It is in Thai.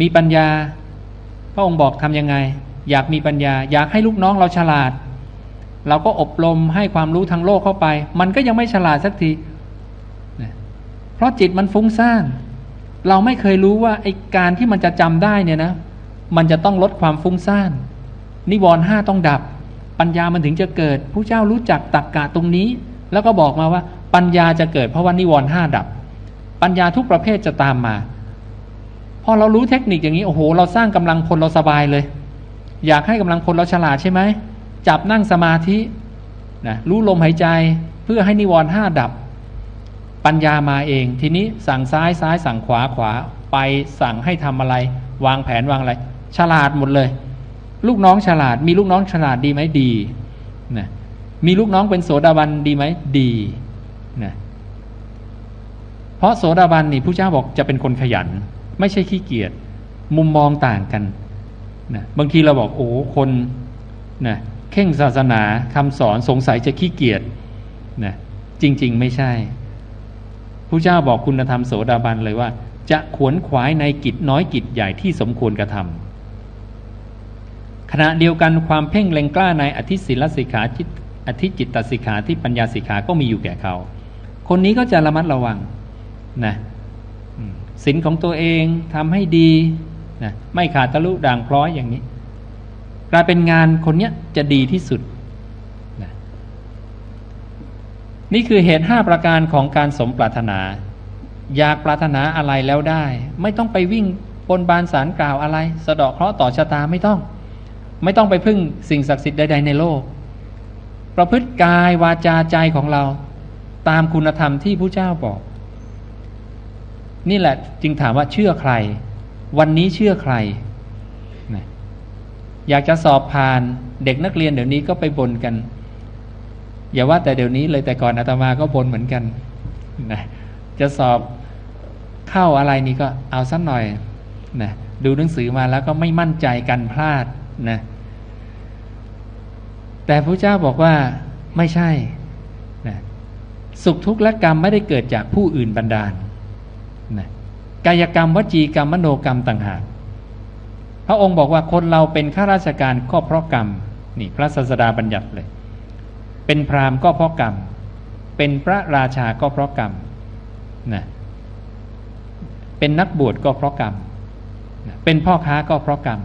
มีปัญญา พระองค์บอกทำยังไง อยากมีปัญญา อยากให้ลูกน้องเราฉลาด เราก็อบรมให้ความรู้ทางโลกเข้าไป มันก็ยังไม่ฉลาดสักทีเพราะจิตมันฟุ้งซ่านเราไม่เคยรู้ว่าไอ้การที่มันจะจำได้เนี่ยนะ มันจะต้องลดความฟุ้งซ่านนิวรณ์ห้าต้องดับ ปัญญามันถึงจะเกิดผู้เจ้ารู้จักตักกะตรงนี้ แล้วก็บอกมาว่าปัญญาจะเกิดเพราะว่านิวรณ์ห้าดับ ปัญญาทุกประเภทจะตามมา อเรารู้เทคนิคอย่างนี้โอ้โห เราสร้างกำลังพลเราสบายเลย อยากให้กำลังพลเราฉลาดใช่ไหมจับนั่งสมาธินะรู้ลมหายใจเพื่อให้นิวรณ์ห้าดับ ปัญญามาเอง ทีนี้สั่งซ้ายซ้ายสั่งขวาขวาไปสั่งให้ทำอะไร วางแผนวางอะไร ฉลาดหมดเลย ลูกน้องฉลาด มีลูกน้องฉลาดดีไหมดีนะมีลูกน้องเป็นโสดาบันดีไหมดีนะเพราะโสดาบันนี่ผู้เจ้าบอกจะเป็นคนขยัน ไม่ใช่ขี้เกียจมุมมองต่างกันนะบางทีเราบอกโอ้คนนะเข่งศาสนาคำสอนสงสัยจะขี้เกียจนะจริง ๆ ไม่ใช่ผู้เจ้าบอกคุณธรรมโสดาบันเลยว่า จะขวนขวายในกิจน้อยกิจใหญ่ที่สมควรกระทำขณะเดียวกันความเพ่งเล็งกล้าในอธิศิลสิกขาจิตอธิจิตตสิกขาที่ปัญญาสิกขาก็มีอยู่แก่เขา คนนี้ก็จะระมัดระวังนะ ศีลของตัวเองทำให้ดีนะไม่ขาดตะลุด่างพร้อยอย่างนี้ กลายเป็นงานคนเนี้ยจะดีที่สุดนะนี่คือเหตุห้าประการของการสมปรารถนา อยากปรารถนาอะไรแล้วได้ ไม่ต้องไปวิ่งบนบานสารกล่าวอะไร สะเดาะเคราะห์ต่อชะตาไม่ต้อง ไม่ต้องไปพึ่งสิ่งศักดิ์สิทธิ์ใดๆในโลก ประพฤติกายวาจาใจของเรา ตามคุณธรรมที่ผู้เจ้าบอก นี่แหละจึงถามว่าเชื่อใคร วันนี้เชื่อใครนะอยากจะสอบผ่านเด็กนักเรียนเดี๋ยวนี้ก็ไปบนกัน อย่าว่าแต่เดี๋ยวนี้เลยแต่ก่อนอาตมาก็บนเหมือนกันนะจะสอบเข้าอะไรนี่ก็เอาสักหน่อยนะดูหนังสือมาแล้วก็ไม่มั่นใจกันพลาดนะแต่พระเจ้าบอกว่าไม่ใช่นะสุขทุกข์และกรรมไม่ได้เกิดจากผู้อื่นบันดาล กายกรรมวจีกรรมมโนกรรมต่างหากพระองค์บอกว่าคนเราเป็นข้าราชการก็เพราะกรรมนี่พระศาสดาบัญญัติเลย เป็นพราหมณ์ก็เพราะกรรม เป็นพระราชาก็เพราะกรรมนะเป็นนักบวชก็เพราะกรรม เป็นพ่อค้าก็เพราะกรรม